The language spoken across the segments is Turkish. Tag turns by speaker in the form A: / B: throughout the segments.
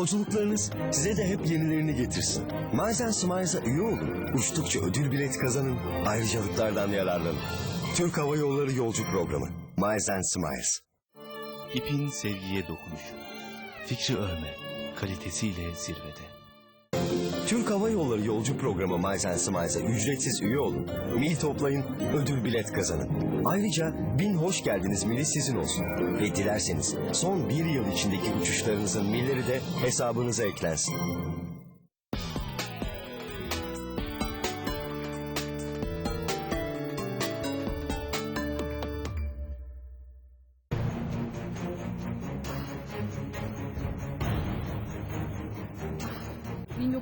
A: Yolculuklarınız size de hep yenilerini getirsin. Miles Smiles'a üye olun. Uçtukça ödül bilet kazanın. Ayrıcalıklardan yararlanın. Türk Hava Yolları Yolcu Programı. Miles Smiles.
B: İpin sevgiye dokunuşu. Fikri Örme. Kalitesiyle zirvede.
A: Türk Hava Yolları Yolcu Programı Miles Smiles'a ücretsiz üye olun. Mil toplayın, ödül bilet kazanın. Ayrıca bin hoş geldiniz mili sizin olsun. Ve dilerseniz son bir yıl içindeki uçuşlarınızın milleri de hesabınıza eklensin.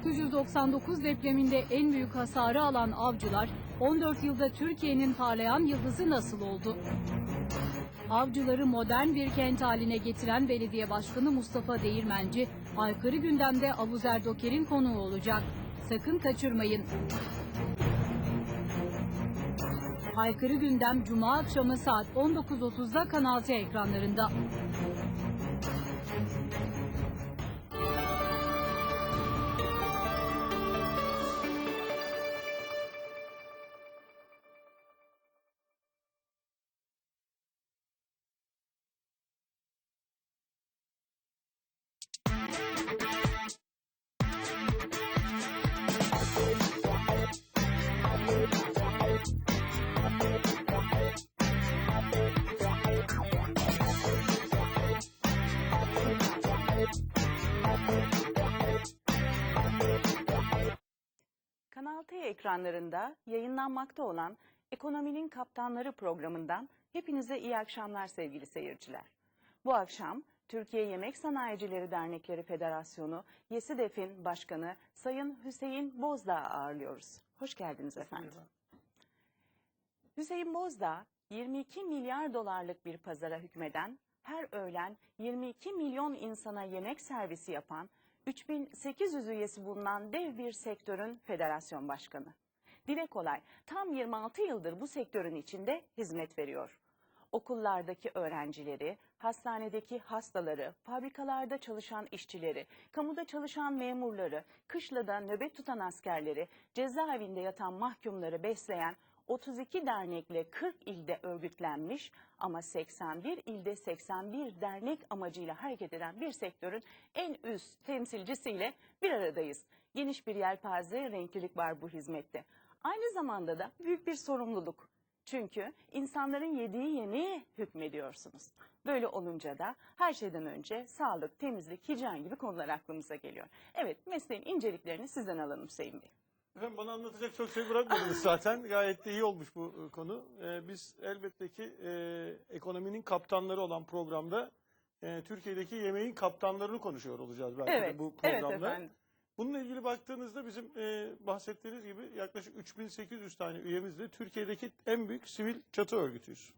C: ...1999 depreminde en büyük hasarı alan avcılar... ...14 yılda Türkiye'nin parlayan yıldızı nasıl oldu? Avcıları modern bir kent haline getiren belediye başkanı Mustafa Değirmenci... ...aykırı gündemde Abuzer Doker'in konuğu olacak. Sakın kaçırmayın. Aykırı Gündem Cuma akşamı saat 19.30'da Kanal T ekranlarında.
D: Ekranlarında yayınlanmakta olan Ekonominin Kaptanları programından hepinize iyi akşamlar sevgili seyirciler. Bu akşam Türkiye Yemek Sanayicileri Dernekleri Federasyonu YESİDEF'in başkanı Sayın Hüseyin Bozdağ'ı ağırlıyoruz. Hoş geldiniz efendim. Hüseyin Bozdağ 22 milyar dolarlık bir pazara hükmeden, her öğlen 22 milyon insana yemek servisi yapan, 3800 üyesi bulunan dev bir sektörün federasyon başkanı. Dile kolay, tam 26 yıldır bu sektörün içinde hizmet veriyor. Okullardaki öğrencileri, hastanedeki hastaları, fabrikalarda çalışan işçileri, kamuda çalışan memurları, kışlada nöbet tutan askerleri, cezaevinde yatan mahkumları besleyen 32 dernekle 40 ilde örgütlenmiş ama 81 ilde 81 dernek amacıyla hareket eden bir sektörün en üst temsilcisiyle bir aradayız. Geniş bir yelpaze, renklilik var bu hizmette. Aynı zamanda da büyük bir sorumluluk. Çünkü insanların yediği yemeğe hükmediyorsunuz. Böyle olunca da her şeyden önce sağlık, temizlik, hijyen gibi konular aklımıza geliyor. Evet, mesleğin inceliklerini sizden alalım Hüseyin Bey.
E: Efendim bana anlatacak çok şey bırakmadınız zaten. Gayet de iyi olmuş bu e, konu. Ee, biz elbette ki e, ekonominin kaptanları olan programda e, Türkiye'deki yemeğin kaptanlarını konuşuyor olacağız belki
D: Evet,
E: de bu
D: evet
E: programda.
D: efendim.
E: Bununla ilgili baktığınızda bizim e, bahsettiğiniz gibi yaklaşık 3800 tane üyemizle Türkiye'deki en büyük sivil çatı örgütüyüz.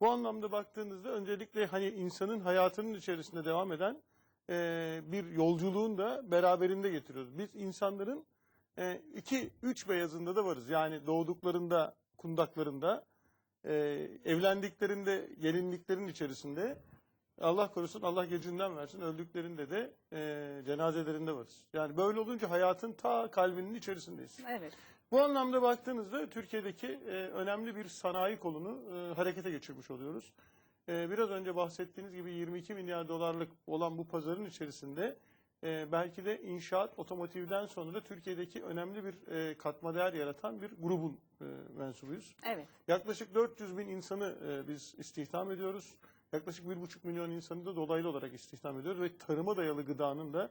E: Bu anlamda baktığınızda öncelikle hani insanın hayatının içerisinde devam eden e, bir yolculuğun da beraberinde getiriyoruz. Biz insanların e, iki, üç beyazında da varız. Yani doğduklarında, kundaklarında, e, evlendiklerinde, gelinliklerin içerisinde, Allah korusun, Allah gecinden versin, öldüklerinde de e, cenazelerinde varız. Yani böyle olunca hayatın ta kalbinin içerisindeyiz.
D: Evet.
E: Bu anlamda baktığınızda Türkiye'deki e, önemli bir sanayi kolunu e, harekete geçirmiş oluyoruz. E, biraz önce bahsettiğiniz gibi 22 milyar dolarlık olan bu pazarın içerisinde e, belki de inşaat otomotivden sonra da Türkiye'deki önemli bir e, katma değer yaratan bir grubun e, mensubuyuz.
D: Evet.
E: Yaklaşık 400 bin insanı e, biz istihdam ediyoruz. Yaklaşık 1,5 milyon insanı da dolaylı olarak istihdam ediyoruz ve tarıma dayalı gıdanın da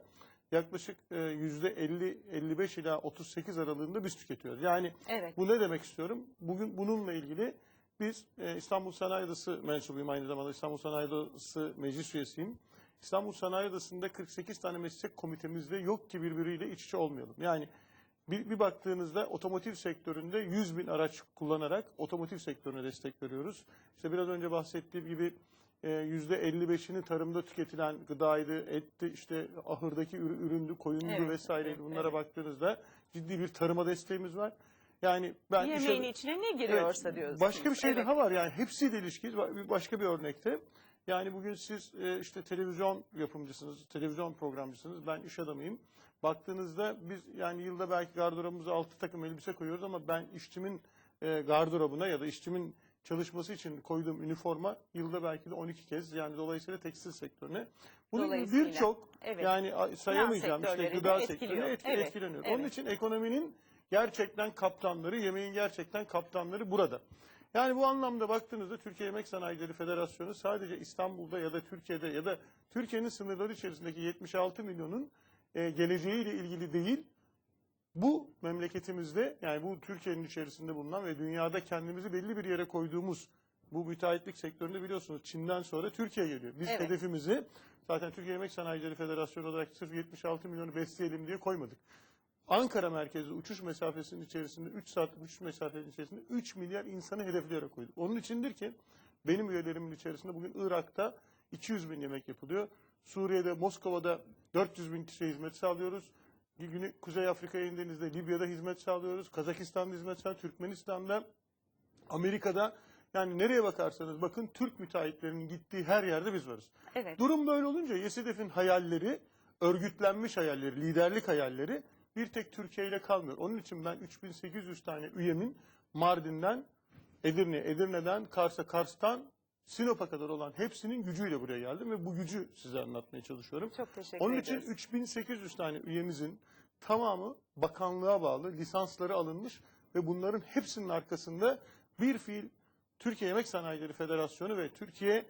E: yaklaşık e, %50-55 ila 38 aralığında biz tüketiyoruz. Yani
D: Evet.
E: bu ne demek istiyorum? Bugün bununla ilgili biz e, İstanbul Sanayi Odası mensubuyum aynı zamanda İstanbul Sanayi Odası meclis üyesiyim. İstanbul Sanayi Odası'nda 48 tane meslek komitemizde yok ki birbiriyle iç içe olmayalım. Yani bir, bir baktığınızda otomotiv sektöründe 100 bin araç kullanarak otomotiv sektörüne destek veriyoruz. İşte biraz önce bahsettiğim gibi e, %55'ini tarımda tüketilen gıdaydı, etti, işte ahırdaki ürü- üründü, koyundu
D: Evet,
E: vesaireydi.
D: evet,
E: Bunlara
D: evet.
E: baktığınızda ciddi bir tarıma desteğimiz var. Yani ben işe-
D: Yemeğin içine ne giriyorsa
E: Evet,
D: diyorsunuz.
E: Başka bir şey
D: Evet.
E: daha var yani hepsiyle ilişkili ba- başka bir örnekte. Yani bugün siz e, işte televizyon yapımcısınız, televizyon programcısınız, ben iş adamıyım. Baktığınızda biz yani yılda belki gardırobumuza altı takım elbise koyuyoruz ama ben işçimin e, gardırobuna ya da işçimin çalışması için koyduğum üniforma yılda belki de 12 kez yani dolayısıyla tekstil sektörüne. Bunun birçok
D: evet.
E: yani sayamayacağım işte gıda sektörüne etki,
D: Evet,
E: etkileniyor.
D: evet.
E: Onun için ekonominin gerçekten kaptanları, yemeğin gerçekten kaptanları burada. Yani bu anlamda baktığınızda Türkiye Yemek Sanayicileri Federasyonu sadece İstanbul'da ya da Türkiye'de ya da Türkiye'nin sınırları içerisindeki 76 milyonun e, geleceğiyle ilgili değil, bu memleketimizde yani bu Türkiye'nin içerisinde bulunan ve dünyada kendimizi belli bir yere koyduğumuz bu müteahhitlik sektöründe biliyorsunuz Çin'den sonra Türkiye geliyor. Biz
D: Evet.
E: hedefimizi zaten Türkiye Yemek Sanayicileri Federasyonu olarak sırf 76 milyonu besleyelim diye koymadık. Ankara merkezli uçuş mesafesinin içerisinde 3 saat uçuş mesafesinin içerisinde 3 milyar insanı hedefleyerek koyduk. Onun içindir ki benim üyelerimin içerisinde bugün Irak'ta 200 bin yemek yapılıyor. Suriye'de, Moskova'da 400 bin kişiye hizmet sağlıyoruz. Güney, Kuzey Afrika'ya indiğinizde Libya'da hizmet sağlıyoruz. Kazakistan'da hizmet sağlıyoruz. Türkmenistan'da, Amerika'da yani nereye bakarsanız bakın Türk müteahhitlerinin gittiği her yerde biz varız.
D: Evet.
E: Durum böyle olunca YESİDEF'in hayalleri, örgütlenmiş hayalleri, liderlik hayalleri bir tek Türkiye ile kalmıyor. Onun için ben 3800 tane üyemin Mardin'den, Edirne, Edirne'den, Kars'a, Kars'tan, Sinop'a kadar olan hepsinin gücüyle buraya geldim ve bu gücü size anlatmaya çalışıyorum.
D: Çok teşekkür
E: Onun için
D: ederiz.
E: 3800 tane üyemizin tamamı bakanlığa bağlı, lisansları alınmış ve bunların hepsinin arkasında bir fiil Türkiye Yemek Sanayicileri Federasyonu ve Türkiye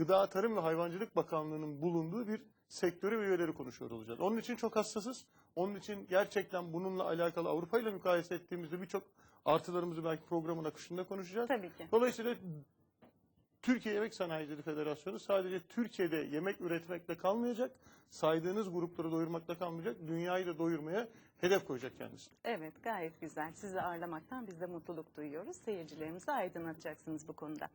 E: Gıda Tarım ve Hayvancılık Bakanlığı'nın bulunduğu bir sektörü ve üyeleri konuşuyor olacağız. Onun için çok hassasız. Onun için gerçekten bununla alakalı Avrupa ile mukayese ettiğimizde birçok artılarımızı belki programın akışında konuşacağız.
D: Tabii ki.
E: Dolayısıyla Türkiye Yemek Sanayicileri Federasyonu sadece Türkiye'de yemek üretmekle kalmayacak, saydığınız grupları doyurmakla kalmayacak, dünyayı da doyurmaya hedef koyacak kendisi.
D: Evet gayet güzel. Sizi ağırlamaktan biz de mutluluk duyuyoruz. Seyircilerimizi aydınlatacaksınız bu konuda.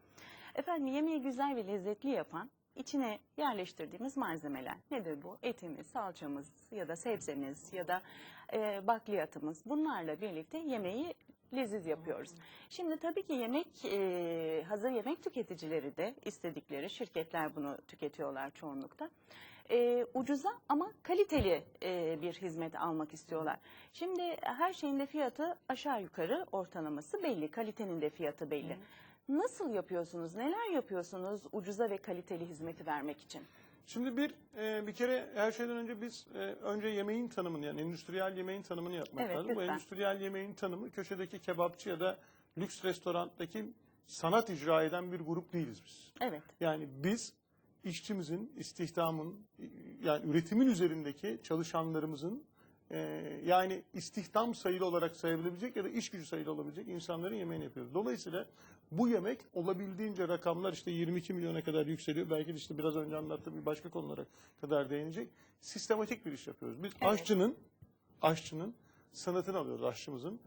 D: Efendim yemeği güzel ve lezzetli yapan içine yerleştirdiğimiz malzemeler nedir bu? Etimiz, salçamız ya da sebzemiz ya da e, bakliyatımız bunlarla birlikte yemeği leziz yapıyoruz. Şimdi tabii ki yemek e, hazır yemek tüketicileri de istedikleri şirketler bunu tüketiyorlar çoğunlukta. E, ucuza ama kaliteli e, bir hizmet almak istiyorlar. Şimdi her şeyin de fiyatı aşağı yukarı ortalaması belli. Kalitenin de fiyatı belli. Nasıl yapıyorsunuz? Neler yapıyorsunuz ucuza ve kaliteli hizmeti vermek için?
E: Şimdi bir e, bir kere her şeyden önce biz e, önce yemeğin tanımını yani endüstriyel yemeğin tanımını yapmak
D: Evet,
E: lazım. Bu
D: lütfen.
E: endüstriyel yemeğin tanımı köşedeki kebapçı ya da lüks restorandaki sanat icra eden bir grup değiliz biz.
D: Evet.
E: Yani biz işçimizin, istihdamın, yani üretimin üzerindeki çalışanlarımızın e, yani istihdam sayılı olarak sayabilecek ya da iş gücü sayılı olabilecek insanların yemeğini yapıyoruz. Dolayısıyla bu yemek olabildiğince rakamlar işte 22 milyona kadar yükseliyor. Belki de işte biraz önce anlattığım bir başka konulara kadar değinecek. Sistematik bir iş yapıyoruz. Biz
D: Evet.
E: aşçının, aşçının sanatını alıyoruz aşçımızın.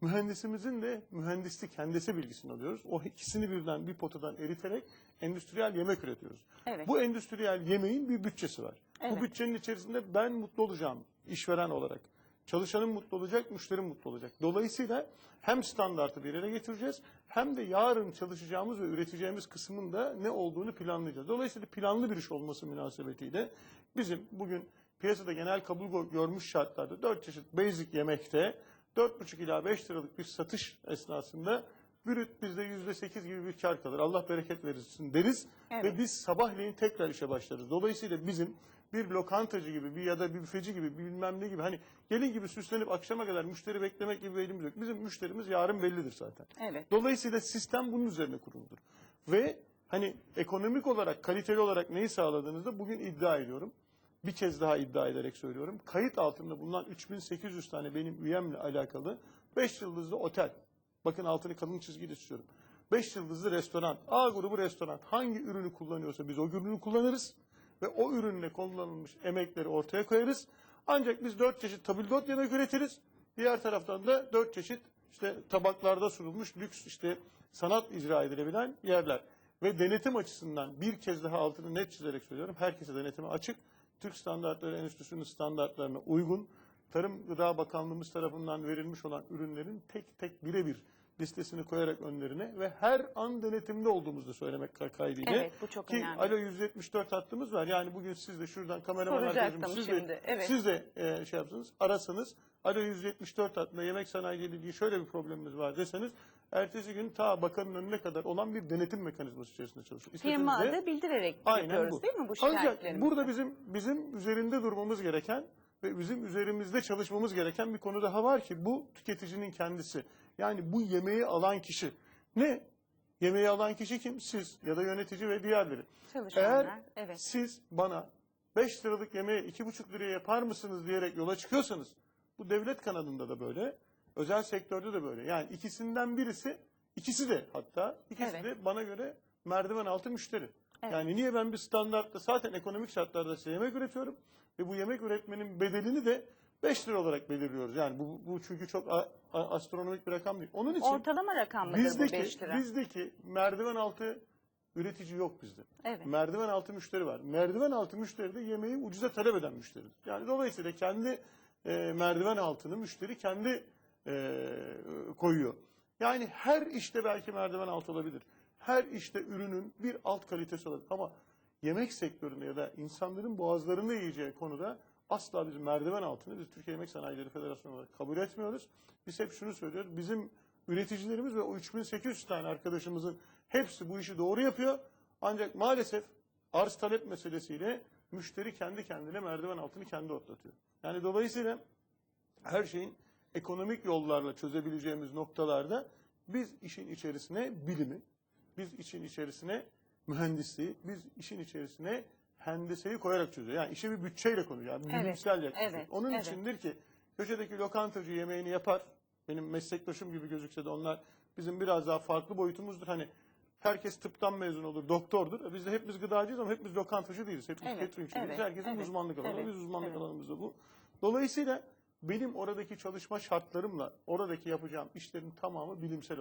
E: Mühendisimizin de mühendislik, hendese bilgisini alıyoruz. O ikisini birden bir potadan eriterek endüstriyel yemek üretiyoruz.
D: Evet.
E: Bu endüstriyel yemeğin bir bütçesi var.
D: Evet.
E: Bu bütçenin içerisinde ben mutlu olacağım işveren olarak. Çalışanım mutlu olacak, müşterim mutlu olacak. Dolayısıyla hem standartı bir yere getireceğiz hem de yarın çalışacağımız ve üreteceğimiz kısmın da ne olduğunu planlayacağız. Dolayısıyla planlı bir iş olması münasebetiyle bizim bugün piyasada genel kabul gö- görmüş şartlarda 4 çeşit basic yemekte 4,5 ila 5 liralık bir satış esnasında brüt bizde %8 gibi bir kar kalır. Allah bereket verirsin deriz
D: Evet.
E: ve biz sabahleyin tekrar işe başlarız. Dolayısıyla bizim bir lokantacı gibi bir ya da bir büfeci gibi bir bilmem ne gibi hani gelin gibi süslenip akşama kadar müşteri beklemek gibi bir elimiz yok. Bizim müşterimiz yarın bellidir zaten.
D: Evet.
E: Dolayısıyla sistem bunun üzerine kuruludur. Ve hani ekonomik olarak, kaliteli olarak neyi sağladığınızda bugün iddia ediyorum. Bir kez daha iddia ederek söylüyorum. Kayıt altında bulunan 3800 tane benim üyemle alakalı 5 yıldızlı otel. Bakın altını kalın çizgiyle istiyorum. 5 yıldızlı restoran, A grubu restoran hangi ürünü kullanıyorsa biz o ürünü kullanırız ve o ürünle kullanılmış emekleri ortaya koyarız. Ancak biz 4 çeşit tabildot yemek üretiriz. Diğer taraftan da 4 çeşit işte tabaklarda sunulmuş lüks işte sanat icra edilebilen yerler. Ve denetim açısından bir kez daha altını net çizerek söylüyorum. Herkese denetime açık. Türk Standartları Enstitüsü'nün standartlarına uygun Tarım Gıda Bakanlığımız tarafından verilmiş olan ürünlerin tek tek birebir listesini koyarak önlerine ve her an denetimde olduğumuzu söylemek kaydıyla.
D: Evet, bu çok
E: Ki
D: önemli.
E: Alo 174 hattımız var. Yani bugün siz de şuradan kameraman arkadaşım siz
D: şimdi,
E: de,
D: evet.
E: siz de e, şey yapsanız arasanız Alo 174 hattında yemek sanayi ilgili şöyle bir problemimiz var deseniz ertesi gün ta bakanın önüne kadar olan bir denetim mekanizması içerisinde çalışıyor. İstediğinizde-
D: adı bildirerek
E: Aynen
D: yapıyoruz
E: bu.
D: değil mi bu
E: Ancak burada bizim bizim üzerinde durmamız gereken ve bizim üzerimizde çalışmamız gereken bir konu daha var ki bu tüketicinin kendisi. Yani bu yemeği alan kişi. Ne? Yemeği alan kişi kim? Siz ya da yönetici ve diğerleri.
D: Çalışanlar,
E: Eğer
D: evet.
E: siz bana 5 liralık yemeği 2,5 liraya yapar mısınız diyerek yola çıkıyorsanız bu devlet kanadında da böyle, özel sektörde de böyle. Yani ikisinden birisi, ikisi de hatta ikisi
D: Evet.
E: de bana göre merdiven altı müşteri.
D: Evet.
E: Yani niye ben bir standartta zaten ekonomik şartlarda size yemek üretiyorum ve bu yemek üretmenin bedelini de 5 lira olarak belirliyoruz. Yani bu, bu çünkü çok a- a- astronomik bir rakam değil. Onun için
D: Ortalama rakam mıdır bu
E: bizdeki,
D: 5 lira?
E: bizdeki merdiven altı üretici yok bizde.
D: Evet.
E: Merdiven altı müşteri var. Merdiven altı müşteri de yemeği ucuza talep eden müşteridir. Yani dolayısıyla kendi e, merdiven altını müşteri kendi e, koyuyor. Yani her işte belki merdiven altı olabilir. Her işte ürünün bir alt kalitesi olabilir. Ama yemek sektöründe ya da insanların boğazlarını yiyeceği konuda asla bizim merdiven altını biz Türkiye Yemek Sanayileri Federasyonu olarak kabul etmiyoruz. Biz hep şunu söylüyoruz. Bizim üreticilerimiz ve o 3800 tane arkadaşımızın hepsi bu işi doğru yapıyor. Ancak maalesef arz talep meselesiyle müşteri kendi kendine merdiven altını kendi otlatıyor. Yani dolayısıyla her şeyin ekonomik yollarla çözebileceğimiz noktalarda biz işin içerisine bilimi, biz işin içerisine mühendisliği, biz işin içerisine hendeseyi koyarak çözüyor. Yani işe bir bütçeyle konuyor. Yani
D: Evet,
E: bilimsel yaklaşıyor.
D: evet,
E: Onun
D: evet.
E: içindir ki köşedeki lokantacı yemeğini yapar. Benim meslektaşım gibi gözükse de onlar bizim biraz daha farklı boyutumuzdur. Hani herkes tıptan mezun olur, doktordur. E Biz de hepimiz gıdacıyız ama hepimiz lokantacı değiliz. Hepimiz
D: Evet,
E: cateringçiyiz.
D: evet,
E: Herkesin
D: evet,
E: uzmanlık alanı.
D: evet,
E: Biz uzmanlık
D: evet.
E: alanımız da bu. Dolayısıyla benim oradaki çalışma şartlarımla oradaki yapacağım işlerin tamamı bilimsel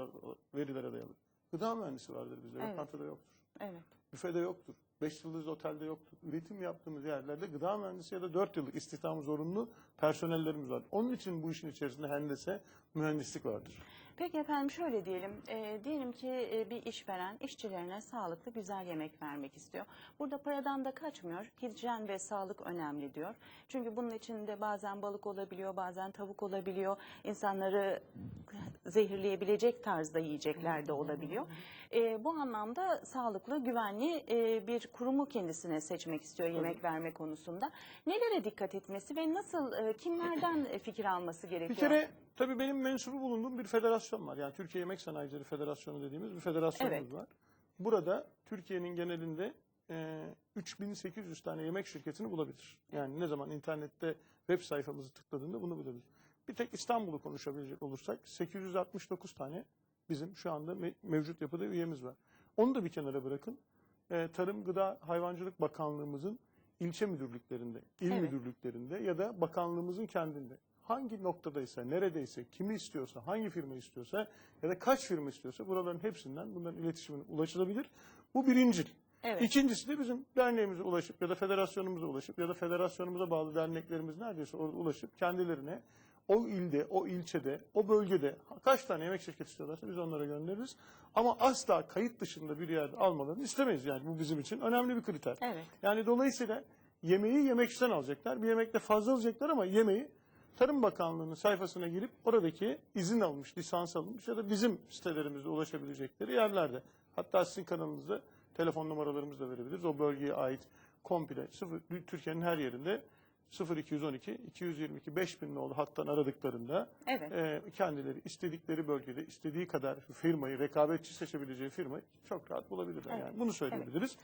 E: verilere dayalı. Gıda mühendisi vardır bizde,
D: Evet.
E: lokantada yoktur.
D: Evet.
E: Büfede yoktur. Beş yıldızlı otelde yoktur. Üretim yaptığımız yerlerde gıda mühendisi ya da dört yıllık istihdamı zorunlu personellerimiz var. Onun için bu işin içerisinde hendese, mühendislik vardır.
D: Peki efendim şöyle diyelim, e, diyelim ki e, bir işveren işçilerine sağlıklı güzel yemek vermek istiyor. Burada paradan da kaçmıyor, hijyen ve sağlık önemli diyor. Çünkü bunun içinde bazen balık olabiliyor, bazen tavuk olabiliyor, insanları zehirleyebilecek tarzda yiyecekler de olabiliyor. E, bu anlamda sağlıklı, güvenli e, bir kurumu kendisine seçmek istiyor yemek verme konusunda. Nelere dikkat etmesi ve nasıl, e, kimlerden fikir alması gerekiyor?
E: Bir kere tabii benim mensubu bulunduğum bir federasyon var. Yani Türkiye Yemek Sanayicileri Federasyonu dediğimiz bir federasyonumuz
D: Evet.
E: var. Burada Türkiye'nin genelinde e, 3800 tane yemek şirketini bulabilir. Yani ne zaman internette web sayfamızı tıkladığında bunu bulabilir. Bir tek İstanbul'u konuşabilecek olursak 869 tane bizim şu anda me- mevcut yapıda üyemiz var. Onu da bir kenara bırakın. E, Tarım Gıda Hayvancılık Bakanlığımızın ilçe müdürlüklerinde, il
D: Evet.
E: müdürlüklerinde ya da bakanlığımızın kendinde hangi noktadaysa, neredeyse, kimi istiyorsa, hangi firma istiyorsa ya da kaç firma istiyorsa buraların hepsinden bunların iletişimine ulaşılabilir. Bu birincil.
D: Evet.
E: İkincisi de bizim derneğimize ulaşıp ya da federasyonumuza ulaşıp ya da federasyonumuza bağlı derneklerimiz neredeyse orada ulaşıp kendilerine o ilde, o ilçede, o bölgede kaç tane yemek şirketi istiyorlarsa biz onlara göndeririz. Ama asla kayıt dışında bir yerde almalarını istemeyiz yani bu bizim için önemli bir kriter.
D: Evet.
E: Yani dolayısıyla yemeği yemekçiden alacaklar. Bir yemekte fazla alacaklar ama yemeği Tarım Bakanlığı'nın sayfasına girip oradaki izin almış, lisans alınmış ya da bizim sitelerimizde ulaşabilecekleri yerlerde. Hatta sizin kanalınızda telefon numaralarımızı da verebiliriz. O bölgeye ait komple sıfır, Türkiye'nin her yerinde 0212 222 5000 nolu hattan aradıklarında
D: Evet.
E: e, kendileri istedikleri bölgede istediği kadar firmayı, rekabetçi seçebileceği firmayı çok rahat bulabilirler.
D: Evet,
E: Yani bunu söyleyebiliriz.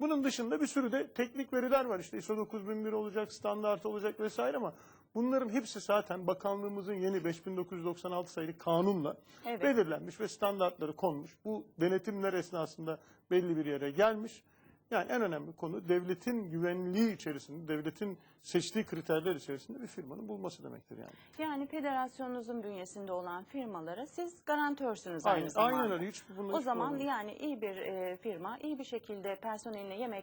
E: Bunun dışında bir sürü de teknik veriler var. İşte ISO 9001 olacak, standart olacak vesaire ama bunların hepsi zaten bakanlığımızın yeni 5996 sayılı kanunla
D: Evet.
E: belirlenmiş ve standartları konmuş. Bu denetimler esnasında belli bir yere gelmiş. Yani en önemli konu devletin güvenliği içerisinde, devletin seçtiği kriterler içerisinde bir firmanın bulması demektir yani.
D: Yani federasyonunuzun bünyesinde olan firmalara siz garantörsünüz aynı
E: Aynen,
D: zamanda.
E: aynen öyle. Hiç
D: O zaman yani iyi bir e, firma iyi bir şekilde personeline yemek